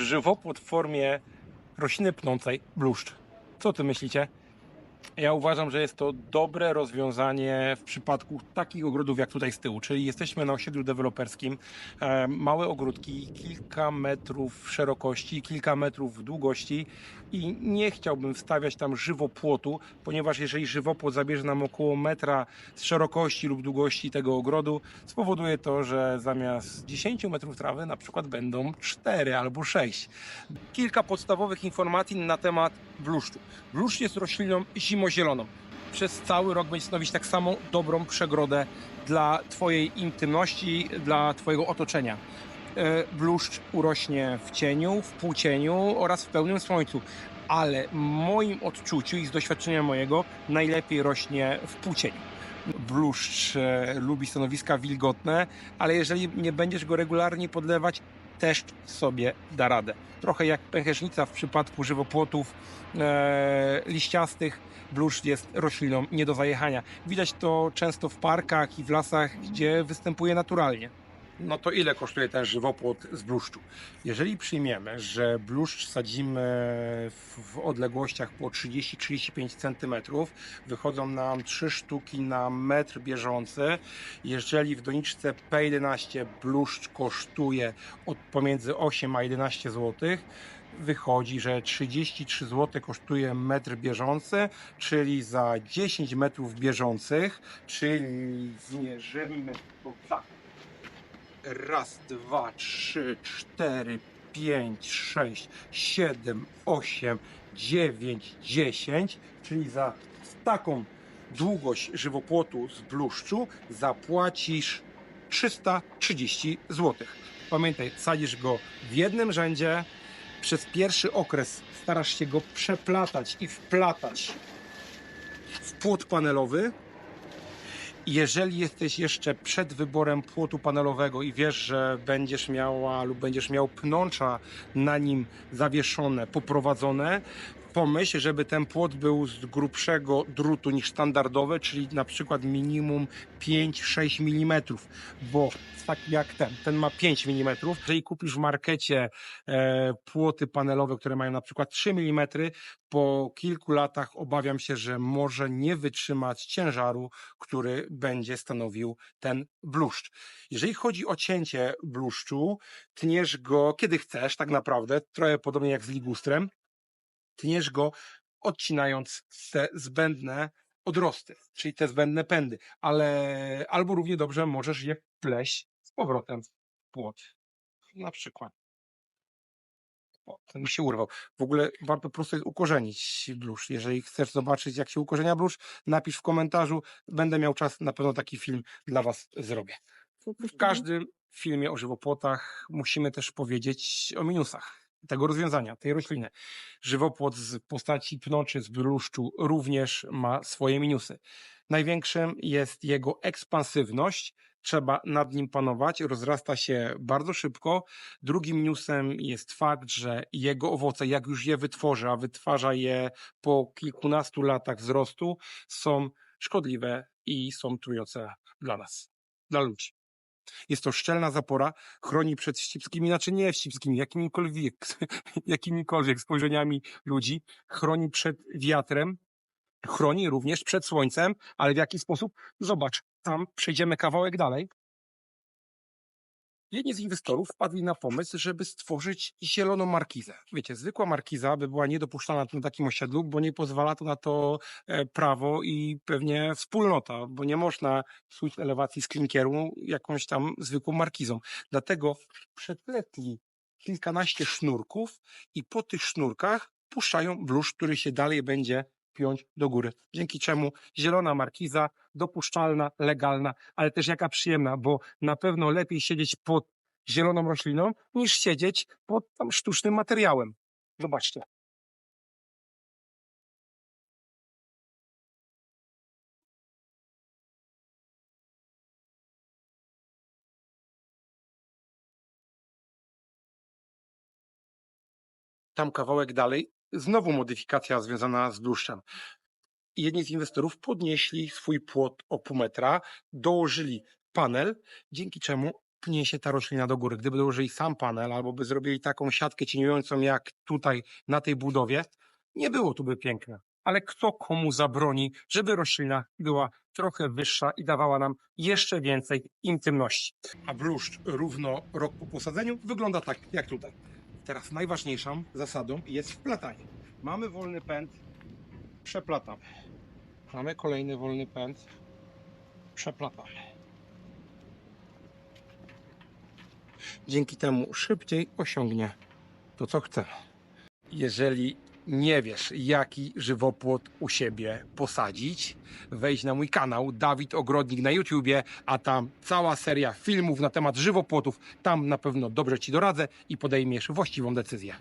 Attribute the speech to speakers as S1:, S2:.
S1: żywopłot w formie rośliny pnącej bluszcz. Co ty myślicie? Ja uważam, że jest to dobre rozwiązanie w przypadku takich ogrodów jak tutaj z tyłu, czyli jesteśmy na osiedlu deweloperskim, e, małe ogródki, kilka metrów szerokości, kilka metrów długości i nie chciałbym wstawiać tam żywopłotu, ponieważ jeżeli żywopłot zabierze nam około metra z szerokości lub długości tego ogrodu, spowoduje to, że zamiast 10 metrów trawy na przykład będą 4 albo 6. Kilka podstawowych informacji na temat bluszczu. Bluszcz jest rośliną zimozieloną. Przez cały rok będzie stanowić tak samo dobrą przegrodę dla Twojej intymności, dla Twojego otoczenia. E, Bluszcz urośnie w cieniu, w półcieniu oraz w pełnym słońcu, ale w moim odczuciu i z doświadczenia mojego najlepiej rośnie w półcieniu. Bluszcz e, lubi stanowiska wilgotne, ale jeżeli nie będziesz go regularnie podlewać, też sobie da radę. Trochę jak pęcherzyca w przypadku żywopłotów e, liściastych, bluszcz jest rośliną nie do zajechania. Widać to często w parkach i w lasach, gdzie występuje naturalnie. No to ile kosztuje ten żywopłot z bluszczu? Jeżeli przyjmiemy, że bluszcz sadzimy w, w odległościach po 30-35 cm, wychodzą nam 3 sztuki na metr bieżący. Jeżeli w doniczce P11 bluszcz kosztuje od pomiędzy 8 a 11 zł, wychodzi, że 33 zł kosztuje metr bieżący, czyli za 10 metrów bieżących, czyli zmierzymy to tak. Raz, dwa, trzy, cztery, pięć, sześć, siedem, osiem, dziewięć, dziesięć, czyli za taką długość żywopłotu z bluszczu zapłacisz 330 zł. Pamiętaj, sadzisz go w jednym rzędzie, przez pierwszy okres starasz się go przeplatać i wplatać w płot panelowy. Jeżeli jesteś jeszcze przed wyborem płotu panelowego i wiesz, że będziesz miała lub będziesz miał pnącza na nim zawieszone, poprowadzone, pomyśl, żeby ten płot był z grubszego drutu niż standardowy, czyli na przykład minimum 5-6 mm, bo tak jak ten, ten ma 5 mm. Jeżeli kupisz w markecie e, płoty panelowe, które mają na przykład 3 mm, po kilku latach obawiam się, że może nie wytrzymać ciężaru, który będzie stanowił ten bluszcz. Jeżeli chodzi o cięcie bluszczu, tniesz go kiedy chcesz, tak naprawdę, trochę podobnie jak z ligustrem, tniesz go odcinając te zbędne odrosty, czyli te zbędne pędy, ale albo równie dobrze możesz je pleść z powrotem w płot. Na przykład. O, ten mi się urwał. W ogóle bardzo prosto jest ukorzenić bluszcz. Jeżeli chcesz zobaczyć, jak się ukorzenia bluszcz, napisz w komentarzu. Będę miał czas, na pewno taki film dla Was zrobię. W każdym filmie o żywopłotach musimy też powiedzieć o minusach tego rozwiązania, tej rośliny. Żywopłot z postaci pnoczy z bluszczu również ma swoje minusy. Największym jest jego ekspansywność. Trzeba nad nim panować, rozrasta się bardzo szybko. Drugim minusem jest fakt, że jego owoce, jak już je wytworzy, a wytwarza je po kilkunastu latach wzrostu, są szkodliwe i są trujące dla nas, dla ludzi. Jest to szczelna zapora, chroni przed wścibskimi, znaczy nie wścibskimi, jakimikolwiek, jakimikolwiek spojrzeniami ludzi, chroni przed wiatrem, chroni również przed słońcem, ale w jaki sposób? Zobacz, tam przejdziemy kawałek dalej. Jedni z inwestorów wpadli na pomysł, żeby stworzyć zieloną markizę. Wiecie, zwykła markiza by była niedopuszczalna na takim osiedlu, bo nie pozwala to na to e, prawo i pewnie wspólnota, bo nie można psuć elewacji z klinkieru jakąś tam zwykłą markizą. Dlatego przepletli kilkanaście sznurków i po tych sznurkach puszczają bluszcz, który się dalej będzie do góry. Dzięki czemu zielona markiza, dopuszczalna, legalna, ale też jaka przyjemna, bo na pewno lepiej siedzieć pod zieloną rośliną, niż siedzieć pod tam sztucznym materiałem. Zobaczcie. Tam kawałek dalej, znowu modyfikacja związana z bluszczem. Jedni z inwestorów podnieśli swój płot o pół metra, dołożyli panel, dzięki czemu pnie się ta roślina do góry. Gdyby dołożyli sam panel albo by zrobili taką siatkę cieniującą jak tutaj na tej budowie, nie było tu by piękne. Ale kto komu zabroni, żeby roślina była trochę wyższa i dawała nam jeszcze więcej intymności. A bluszcz równo rok po posadzeniu wygląda tak jak tutaj. Teraz najważniejszą zasadą jest wplatanie. Mamy wolny pęd, przeplatamy. Mamy kolejny wolny pęd, przeplatamy. Dzięki temu szybciej osiągnie to, co chce. Jeżeli nie wiesz, jaki żywopłot u siebie posadzić, wejdź na mój kanał Dawid Ogrodnik na YouTubie, a tam cała seria filmów na temat żywopłotów. Tam na pewno dobrze Ci doradzę i podejmiesz właściwą decyzję.